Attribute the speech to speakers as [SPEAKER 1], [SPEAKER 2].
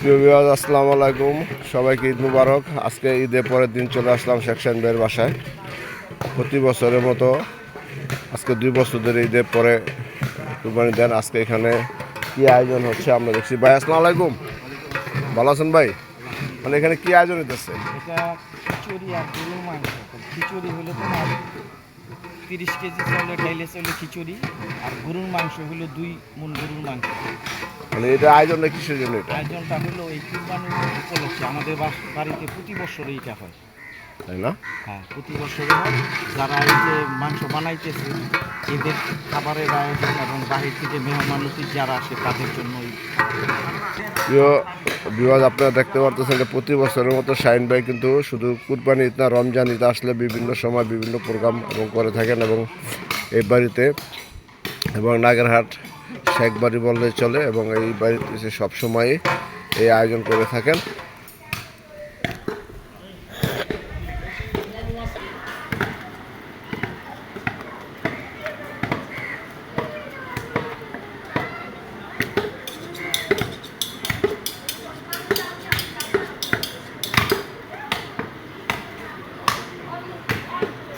[SPEAKER 1] প্রিয় আসসালামু আলাইকুম। সবাইকে ঈদ মুবারক। আজকে ঈদের পরের দিন চলে আসলাম সেকশন বের বাসায়। প্রতি বছরের মতো আজকে দুই বছর ধরে ঈদের পরে কুরবানি দেন। আজকে এখানে কি আয়োজন হচ্ছে আমরা দেখছি। ভাই, আসসালামু আলাইকুম। ভালো আছেন ভাই? মানে এখানে কি আয়োজন হইতেছে?
[SPEAKER 2] তিরিশ কেজি চাউলে ডাইলে চলে খিচুড়ি আর গরুর মাংস হলো দুই মন গরুর মাংস।
[SPEAKER 1] মানে এটা আয়োজনটা কিসের জন্য এটা?
[SPEAKER 2] আয়োজনটা হলো এই কুরবানি উপলক্ষে। আমাদের বাড়িতে প্রতি বছর এইটা হয়।
[SPEAKER 1] তাই না?
[SPEAKER 2] হ্যাঁ প্রতি বছরে হয় যারা এই যে মাংস বানাইতেছে এদের খাবারের আয়োজন এবং বাহির থেকে যারা আসে তাদের জন্য
[SPEAKER 1] প্রিয় বিভাগ আপনারা দেখতে পারতেছেন যে প্রতি বছরের মতো শাহিন ভাই কিন্তু শুধু কুরবানি ঈদ না রমজান ঈদ আসলে বিভিন্ন সময় বিভিন্ন প্রোগ্রাম এবং করে থাকেন এবং এই বাড়িতে এবং নাগেরহাট শেখ বাড়ি বললে চলে এবং এই বাড়িতে সে সবসময়ই এই আয়োজন করে থাকেন।